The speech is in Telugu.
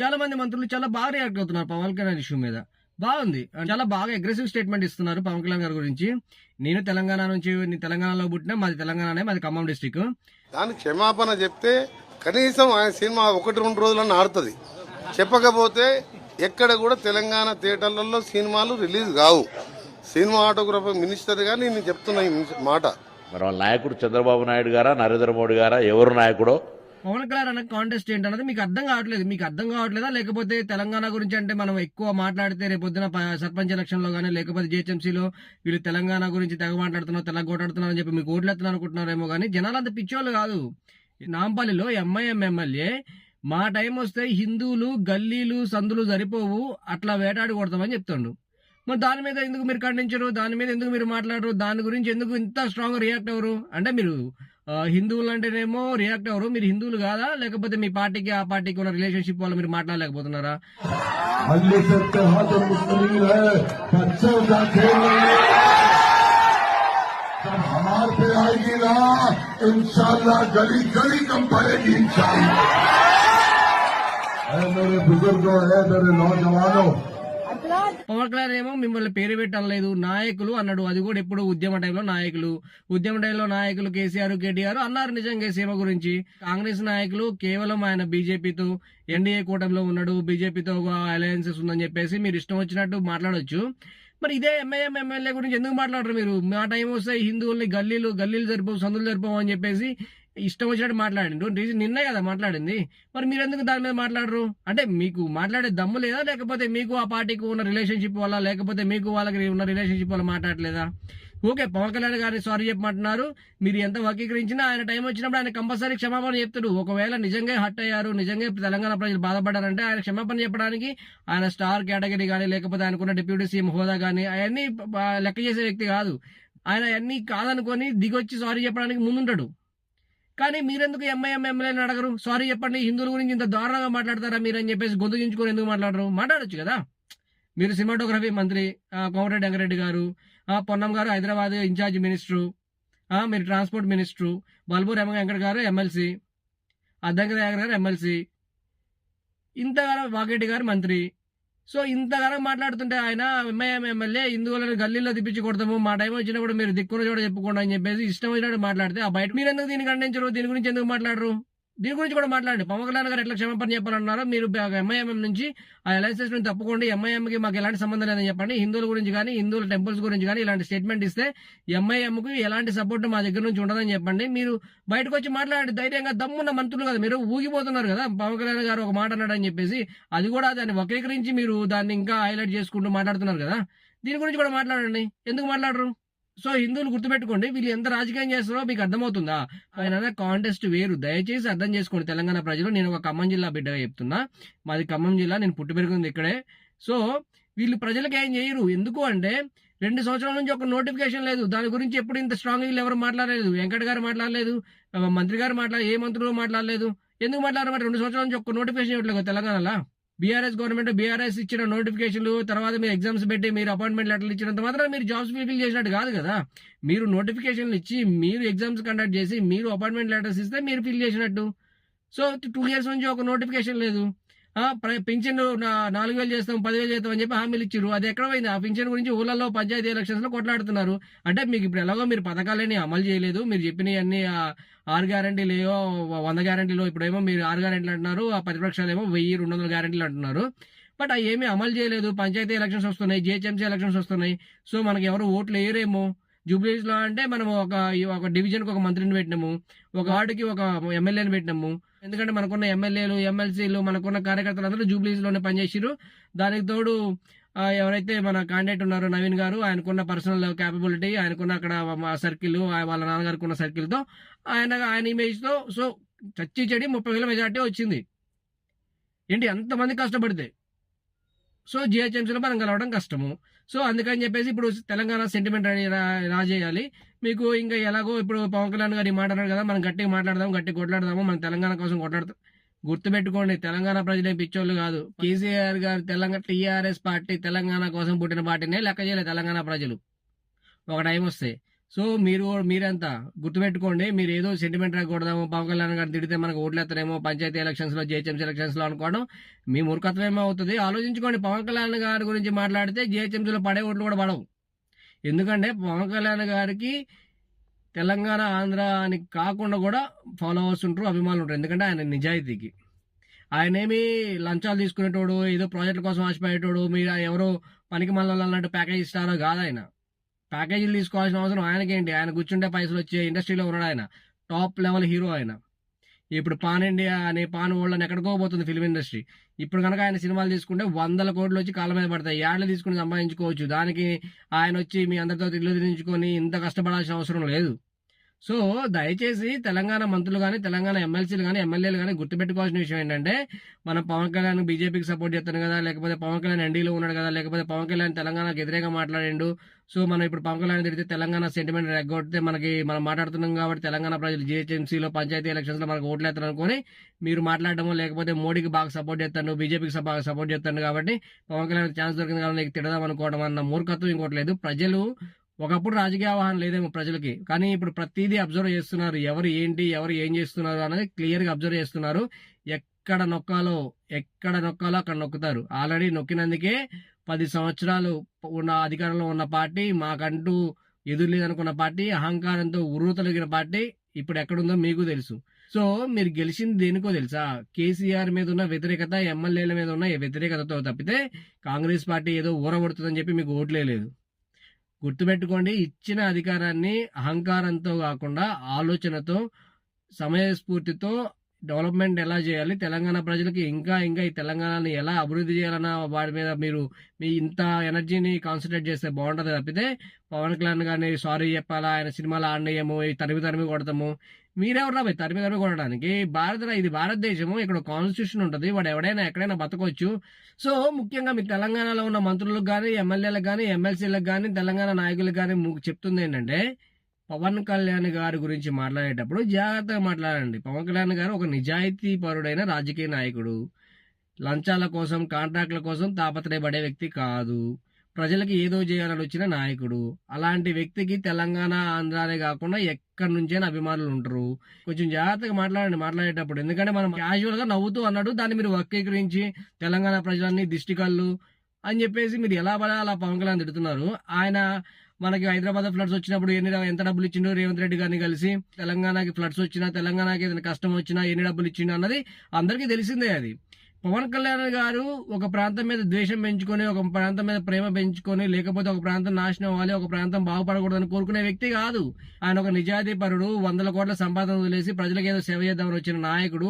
చాలా మంది మంత్రులు చాలా బాగా రియాక్ట్ అవుతున్నారు పవన్ కళ్యాణ్ ఇష్యూ మీద. బాగుంది. చాలా బాగా అగ్రెసివ్ స్టేట్మెంట్ ఇస్తున్నారు పవన్ కళ్యాణ్ గారి గురించి. నేను తెలంగాణ నుంచి నేను తెలంగాణలో పుట్టినా మాది తెలంగాణనే మాది ఖమ్మం డిస్టిక్ దానికి క్షమాపణ చెప్తే కనీసం ఆయన సినిమా ఒకటి రెండు రోజులన్నా ఆడుతుంది. చెప్పకపోతే ఎక్కడ కూడా తెలంగాణ థియేటర్లలో సినిమాలు రిలీజ్ కావు. సినిమాటోగ్రఫర్ మినిస్టర్గా నేను చెప్తున్నా ఈ మాట. మరి వాళ్ళ నాయకుడు చంద్రబాబు నాయుడు గారా నరేంద్ర మోడీ గారా ఎవరు నాయకుడో పవన్ కళ్యాణ్ అన్న కాంటెస్ట్ ఏంటన్నది మీకు అర్థం కావట్లేదు. మీకు అర్థం కావట్లేదా? లేకపోతే తెలంగాణ గురించి అంటే మనం ఎక్కువ మాట్లాడితే రేపొద్దున సర్పంచ్ ఎలక్షన్లో కానీ లేకపోతే జిహెచ్ఎంసీలో వీళ్ళు తెలంగాణ గురించి తెగ మాట్లాడుతున్నారు తెల్ల కొట్లాడుతున్నారు అని చెప్పి మీకు ఓట్లేస్తున్నారు అనుకుంటున్నారేమో కానీ జనాలు అంత పిచ్చోళ్ళు కాదు. నాంపల్లిలో ఎంఐఎం ఎమ్మెల్యే మా టైం వస్తే హిందువులు గల్లీలు సందులు సరిపోవు అట్లా వేటాడి కొడతామని చెప్తాడు. మరి దాని మీద ఎందుకు మీరు ఖండించరు? దాని మీద ఎందుకు మీరు మాట్లాడరు? దాని గురించి ఎందుకు ఇంత స్ట్రాంగ్ రియాక్ట్ అవ్వరు? అంటే మీరు హిందువులు అంటేనేమో రియాక్ట్ అవ్వరు మీరు హిందువులు కాదా లేకపోతే మీ పార్టీకి ఆ పార్టీకి ఉన్న రిలేషన్షిప్ వల్ల మీరు మాట్లాడలేకపోతున్నారా हल्ले से त्योहार तो मुस्लिम है बच्चों का खेल नहीं है। जब हमारे पे आएगी ना इंशाल्लाह गली गली कम पड़ेगी इंशाल्लाह है मेरे बुजुर्गों है मेरे नौजवानों పవన్ కళ్యాణ్ ఏమో మిమ్మల్ని పేరు పెట్టలేదు నాయకులు అన్నాడు. అది కూడా ఎప్పుడు ఉద్యమ టైంలో నాయకులు. ఉద్యమ టైంలో నాయకులు కేసీఆర్ కేటీఆర్ అన్నారు నిజంగా సీమ గురించి. కాంగ్రెస్ నాయకులు కేవలం ఆయన బీజేపీతో ఎన్డీఏ కూటమిలో ఉన్నాడు. బీజేపీతో అలయన్సెస్ ఉందని చెప్పేసి మీరు ఇష్టం వచ్చినట్టు మాట్లాడొచ్చు. మరి ఇదే ఎంఐఎం ఎమ్మెల్యే గురించి ఎందుకు మాట్లాడరు మీరు? మా టైం వస్తే హిందువుల్ని గల్లీలు గల్లీలు జరిపో సందులు సరిపోవు అని చెప్పేసి ఇష్టం వచ్చినట్టు మాట్లాడిండు. రీజన్ నిన్నే కదా మాట్లాడింది. మరి మీరు ఎందుకు దాని మీద మాట్లాడరు? అంటే మీకు మాట్లాడే దమ్ము లేదా? లేకపోతే మీకు ఆ పార్టీకి ఉన్న రిలేషన్షిప్ వల్ల లేకపోతే మీకు వాళ్ళకి ఉన్న రిలేషన్షిప్ వల్ల మాట్లాడలేదా? ఓకే పవన్ కళ్యాణ్ గారి సారీ చెప్పమంటున్నారు. మీరు ఎంత వర్గీకరించినా ఆయన టైం వచ్చినప్పుడు ఆయన కంపల్సరీ క్షమాపణ చెప్తాడు. ఒకవేళ నిజంగా హట్ అయ్యారు నిజంగా తెలంగాణ ప్రజలు బాధపడ్డారంటే ఆయన క్షమాపణ చెప్పడానికి ఆయన స్టార్ కేటగిరీ కానీ లేకపోతే ఆయనకున్న డిప్యూటీ సీఎం హోదా కానీ అవన్నీ లెక్క చేసే వ్యక్తి కాదు. ఆయన అన్ని కాదనుకొని దిగొచ్చి సారీ చెప్పడానికి ముందుంటాడు. కానీ మీరెందుకు ఎంఐఎం ఎమ్మెల్యేని అడగరు? సారీ చెప్పండి హిందువుల గురించి ఇంత దారుణంగా మాట్లాడతారా మీరు అని చెప్పేసి గొంతుంచుకొని ఎందుకు మాట్లాడరు? మాట్లాడచ్చు కదా. మీరు సినిమాటోగ్రఫీ మంత్రి కోమటిరెడ్డి వెంకరెడ్డి గారు పొన్నం గారు హైదరాబాద్ ఇన్ఛార్జ్ మినిస్టరు మీరు ట్రాన్స్పోర్ట్ మినిస్టరు బల్బూర్ ఎమ్మ వెంకట గారు ఎమ్మెల్సీ అద్దంకి దయాకర్ గారు ఎమ్మెల్సీ ఇంతగానో వాకెడ్డి గారు మంత్రి సో ఇంతగానో మాట్లాడుతుంటే ఆయన ఎంఐఎం ఎమ్మెల్యే హిందువులను గల్లీలో తిప్పించి కొడతాము మా టైం వచ్చినప్పుడు మీరు దిక్కున చోట చెప్పుకోండి అని చెప్పేసి ఇష్టం వచ్చినట్టు మాట్లాడితే ఆ బయట మీరు ఎందుకు దీన్ని ఖండించరు? దీని గురించి ఎందుకు మాట్లాడరు? దీని గురించి కూడా మాట్లాడండి. పవన్ కళ్యాణ్ గారు ఎట్లా క్షమాపణ చెప్పాలన్నారో మీరు ఎంఐఎంఎం నుంచి ఆ ఎలైసెస్ నుంచి తప్పుకోండి. ఎంఐఎంకి మాకు ఎలాంటి సంబంధం లేదని చెప్పండి. హిందువుల గురించి కానీ హిందువుల టెంపుల్స్ గురించి కానీ ఇలాంటి స్టేట్మెంట్ ఇస్తే ఎంఐఎంకు ఎలాంటి సపోర్ట్ మా దగ్గర నుంచి ఉండదని చెప్పండి. మీరు బయటకు వచ్చి మాట్లాడండి. ధైర్యంగా దమ్మున్న మంత్రులు కదా. మీరు ఊగిపోతున్నారు కదా. పవన్ కళ్యాణ్ గారు ఒక మాట అన్నాడని చెప్పేసి అది కూడా దాన్ని వక్రీకరించి మీరు దాన్ని ఇంకా హైలైట్ చేసుకుంటూ మాట్లాడుతున్నారు కదా. దీని గురించి కూడా మాట్లాడండి. ఎందుకు మాట్లాడరు? సో హిందువులు గుర్తుపెట్టుకోండి వీళ్ళు ఎంత రాజకీయం చేస్తారో మీకు అర్థమవుతుందా? ఆయన కాంటెస్ట్ వేరు. దయచేసి అర్థం చేసుకోండి తెలంగాణ ప్రజలు. నేను ఒక ఖమ్మం జిల్లా బిడ్డగా చెప్తున్నా. మాది ఖమ్మం జిల్లా నేను పుట్టి పెరుగుతుంది ఇక్కడే. సో వీళ్ళు ప్రజలకు ఏం చేయరు. ఎందుకు అంటే రెండు సంవత్సరాల నుంచి ఒక నోటిఫికేషన్ లేదు. దాని గురించి ఎప్పుడు ఇంత స్ట్రాంగ్ వీళ్ళు ఎవరు మాట్లాడలేదు? వెంకట గారు మాట్లాడలేదు మంత్రి గారు మాట్లాడ ఏ మంత్రులు మాట్లాడలేదు? ఎందుకు మాట్లాడారు రెండు సంవత్సరాల నుంచి ఒక నోటిఫికేషన్ ఇవ్వట్లేదు తెలంగాణలో? బీఆర్ఎస్ గవర్నమెంట్ బీఆర్ఎస్ ఇచ్చిన నోటిఫికేషన్లు తర్వాత మీరు ఎగ్జామ్స్ పెట్టి మీరు అపాయింట్మెంట్ లెటర్లు ఇచ్చినంత మాత్రం మీరు జాబ్స్ ఫిల్ చేసినట్టు కాదు కదా. మీరు నోటిఫికేషన్లు ఇచ్చి మీరు ఎగ్జామ్స్ కండక్ట్ చేసి మీరు అపాయింట్మెంట్ లెటర్స్ ఇస్తే మీరు ఫిల్ చేసినట్టు. సో టూ ఇయర్స్ నుంచి ఒక నోటిఫికేషన్ లేదు. పింఛన్ నాలుగు వేలు చేస్తాం పదివేలు చేస్తాం అని చెప్పి హామీలు ఇచ్చారు అది ఎక్కడ పోయింది? ఆ పింఛన్ గురించి ఊళ్ళల్లో పంచాయతీ ఎలక్షన్స్లో కొట్లాడుతున్నారు. అంటే మీకు ఇప్పుడు ఎలాగో మీరు పథకాలని అమలు చేయలేదు. మీరు చెప్పిన అన్ని ఆరు గ్యారంటీలు ఏవో వంద గ్యారంటీలో ఇప్పుడేమో మీరు ఆరు గ్యారంటీలు అంటున్నారు ఆ ప్రతిపక్షాలు ఏమో వెయ్యి రెండు వందల గ్యారంటీలు అంటున్నారు. బట్ అవి ఏమీ అమలు చేయలేదు. పంచాయతీ ఎలక్షన్స్ వస్తున్నాయి జిహెచ్ఎంసీ ఎలక్షన్స్ వస్తున్నాయి. సో మనకి ఎవరు ఓట్లు వేయరేమో? జూబ్లీస్లో అంటే మనం ఒక ఒక డివిజన్కి ఒక మంత్రిని పెట్టినాము. ఒక వార్డుకి ఒక ఎమ్మెల్యేని పెట్టినాము. ఎందుకంటే మనకున్న ఎమ్మెల్యేలు ఎమ్మెల్సీలు మనకున్న కార్యకర్తలు అందరూ జూబ్లీస్లోనే పనిచేసారు దానికి తోడు ఎవరైతే మన కాంటాక్ట్ ఉన్నారో నవీన్ గారు ఆయనకున్న పర్సనల్ క్యాపబిలిటీ ఆయనకున్న అక్కడ సర్కిల్ వాళ్ళ నాన్నగారికి ఉన్న సర్కిల్తో ఆయన ఆయన ఇమేజ్తో సో చచ్చి చెడి ముప్పై వేల మెజార్టీ వచ్చింది. ఏంటి? ఎంతమంది కష్టపడితే. సో జిహెచ్ఎంసీలో మనం కలవడం కష్టము. సో అందుకని చెప్పేసి ఇప్పుడు తెలంగాణ సెంటిమెంట్ రా- రాజేయాలి. మీకు ఇంకా ఎలాగో ఇప్పుడు పవన్ కళ్యాణ్ గారు మాట్లాడారు కదా మనం గట్టిగా మాట్లాడదాం గట్టిగా కొట్లాడదాము మనం తెలంగాణ కోసం కొట్లాడతాం. గుర్తుపెట్టుకోండి తెలంగాణ ప్రజలే పిచ్చోళ్ళు కాదు. కేసీఆర్ గారు తెలంగాణ టీఆర్ఎస్ పార్టీ తెలంగాణ కోసం పుట్టిన పార్టీనే లెక్క చేయలేదు తెలంగాణ ప్రజలు. ఒక టైం వస్తే. సో మీరు మీరంతా గుర్తుపెట్టుకోండి మీరు ఏదో సెంటిమెంట్ రాకూడదాము పవన్ కళ్యాణ్ గారు తిడితే మనకు ఓట్లేస్తారేమో పంచాయతీ ఎలక్షన్స్లో జిహెచ్ఎంసీ ఎలక్షన్స్లో అనుకోవడం మీ మూర్ఖత్వం ఏమవుతుంది? అవుతుంది ఆలోచించుకోండి పవన్ కళ్యాణ్ గారి గురించి మాట్లాడితే జిహెచ్ఎంసీలో పడే ఓట్లు కూడా పడవు. ఎందుకంటే పవన్ కళ్యాణ్ గారికి తెలంగాణ ఆంధ్ర అని కాకుండా కూడా ఫాలోవర్స్ ఉంటారు అభిమానులు ఉంటారు. ఎందుకంటే ఆయన నిజాయితీకి. ఆయన ఏమి లంచాలు తీసుకునేటోడు ఏదో ప్రాజెక్టుల కోసం ఆశపడేటోడు మీరు ఎవరో పనికి మళ్ళీ అన్నట్టు ప్యాకేజ్ ఇస్తారో కాదు ఆయన. ప్యాకేజీలు తీసుకోవాల్సిన అవసరం ఆయనకేంటి? ఆయన కూర్చుంటే పైసలు వచ్చే ఇండస్ట్రీలో ఉన్నాడు ఆయన. టాప్ లెవెల్ హీరో ఆయన. ఇప్పుడు పాన్ ఇండియా అనే పాన్ వరల్డ్ అని ఎక్కడికో పోతుంది ఫిల్మ్ ఇండస్ట్రీ ఇప్పుడు కనుక ఆయన సినిమాలు తీసుకుంటే వందల కోట్లు వచ్చి కాళ్ళ మీద పడతాయి. యాడ్లు తీసుకుని సంపాదించుకోవచ్చు. దానికి ఆయన వచ్చి మీ అందరితో ఇల్లు తిరించుకొని ఇంత కష్టపడాల్సిన అవసరం లేదు. సో దయచేసి తెలంగాణ మంత్రులు కానీ తెలంగాణ ఎమ్మెల్సీలు కానీ ఎమ్మెల్యేలు కానీ గుర్తుపెట్టుకోవాల్సిన విషయం ఏంటంటే మనం పవన్ కళ్యాణ్ బీజేపీకి సపోర్ట్ చేస్తాను కదా లేకపోతే పవన్ కళ్యాణ్ ఎన్డీలో ఉన్నాడు కదా లేకపోతే పవన్ కళ్యాణ్ తెలంగాణకు వ్యతిరేకంగా మాట్లాడిండు. సో మనం ఇప్పుడు పవన్ కళ్యాణ్ తిడితే తెలంగాణ సెంటిమెంట్ రెగ్గొడితే మనకి మనం మాట్లాడుతున్నాం కాబట్టి తెలంగాణ ప్రజలు జిహెచ్ఎంసీలో పంచాయతీ ఎలక్షన్స్లో మనకు ఓట్లు వేస్తారు అనుకొని మీరు మాట్లాడటము లేకపోతే మోడీకి బాగా సపోర్ట్ చేస్తాను బీజేపీకి బాగా సపోర్ట్ చేస్తాను కాబట్టి పవన్ కళ్యాణ్ ఛాన్స్ దొరికింది కాబట్టి నీకు తిడదాం అనుకోవడం అన్న మూర్ఖత్వం ఇంకోటి లేదు. ప్రజలు ఒకప్పుడు రాజకీయ అవగాహన లేదేమో ప్రజలకి. కానీ ఇప్పుడు ప్రతిదీ అబ్జర్వ్ చేస్తున్నారు. ఎవరు ఏంటి ఎవరు ఏం చేస్తున్నారు అనేది క్లియర్గా అబ్జర్వ్ చేస్తున్నారు. ఎక్కడ నొక్కాలో ఎక్కడ నొక్కాలో అక్కడ నొక్కుతారు. ఆల్రెడీ నొక్కినందుకే పది సంవత్సరాలు ఉన్న అధికారంలో ఉన్న పార్టీ మాకంటూ ఎదురు లేదనుకున్న పార్టీ అహంకారంతో ఉర్రూతలిగిన పార్టీ ఇప్పుడు ఎక్కడుందో మీకు తెలుసు. సో మీరు గెలిచింది దేనికో తెలుసా? కేసీఆర్ మీద ఉన్న వ్యతిరేకత ఎమ్మెల్యేల మీద ఉన్న వ్యతిరేకతతో తప్పితే కాంగ్రెస్ పార్టీ ఏదో ఊరబడుతుందని చెప్పి మీకు ఓట్లే లేదు. గుర్తుపెట్టుకోండి ఇచ్చిన అధికారాన్ని అహంకారంతో కాకుండా ఆలోచనతో సమయస్ఫూర్తితో డెవలప్మెంట్ ఎలా చేయాలి తెలంగాణ ప్రజలకి ఇంకా ఇంకా ఈ తెలంగాణని ఎలా అభివృద్ధి చేయాలన్న వాటి మీద మీరు మీ ఇంత ఎనర్జీని కాన్సన్ట్రేట్ చేస్తే బాగుంటుంది తప్పితే పవన్ కళ్యాణ్ గారిని సారీ చెప్పాలా ఆయన సినిమాలు ఆడనేయము ఈ తరిమి తరిమి కొడతాము మీరెవరు రాబోయ్ తరిమి తరిమి కొనడానికి? భారత ఇది భారతదేశము. ఇక్కడ కాన్స్టిట్యూషన్ ఉంటుంది. వాడు ఎవడైనా ఎక్కడైనా బతకవచ్చు సో ముఖ్యంగా మీ తెలంగాణలో ఉన్న మంత్రులకు కానీ ఎమ్మెల్యేలకు కానీ ఎమ్మెల్సీలకు కానీ తెలంగాణ నాయకులకు కానీ చెప్తుంది ఏంటంటే పవన్ కళ్యాణ్ గారి గురించి మాట్లాడేటప్పుడు జాగ్రత్తగా మాట్లాడండి. పవన్ కళ్యాణ్ గారు ఒక నిజాయితీ పరుడైన రాజకీయ నాయకుడు. లంచాల కోసం కాంట్రాక్ట్ల కోసం తాపత్రయపడే వ్యక్తి కాదు. ప్రజలకి ఏదో చేయాలని వచ్చిన నాయకుడు. అలాంటి వ్యక్తికి తెలంగాణ ఆంధ్రానే కాకుండా ఎక్కడి నుంచైనా అభిమానులు ఉంటారు. కొంచెం జాగ్రత్తగా మాట్లాడండి మాట్లాడేటప్పుడు. ఎందుకంటే మనం క్యాజువల్గా నవ్వుతూ అన్నాడు దాన్ని మీరు వక్రీకరించి తెలంగాణ ప్రజలన్నీ దిష్టి కళ్ళు అని చెప్పేసి మీరు ఎలా పడా అలా పవన్ కళ్యాణ్ తిడుతున్నారు. ఆయన మనకి హైదరాబాద్ ఫ్లడ్స్ వచ్చినప్పుడు ఎన్ని ఎంత డబ్బులు ఇచ్చిండు రేవంత్ రెడ్డి గారిని కలిసి తెలంగాణకి ఫ్లడ్స్ వచ్చినా తెలంగాణకి ఏదైనా కష్టం వచ్చినా ఎన్ని డబ్బులు ఇచ్చిండు అన్నది అందరికీ తెలిసిందే అది. పవన్ కళ్యాణ్ గారు ఒక ప్రాంతం మీద ద్వేషం పెంచుకొని ఒక ప్రాంతం మీద ప్రేమ పెంచుకొని లేకపోతే ఒక ప్రాంతం నాశనం అవ్వాలి ఒక ప్రాంతం బాగుపడకూడదని కోరుకునే వ్యక్తి కాదు. ఆయన ఒక నిజాయితీ పరుడు వందల కోట్ల సంపాదన వదిలేసి ప్రజలకు ఏదో సేవ చేద్దామని వచ్చిన నాయకుడు.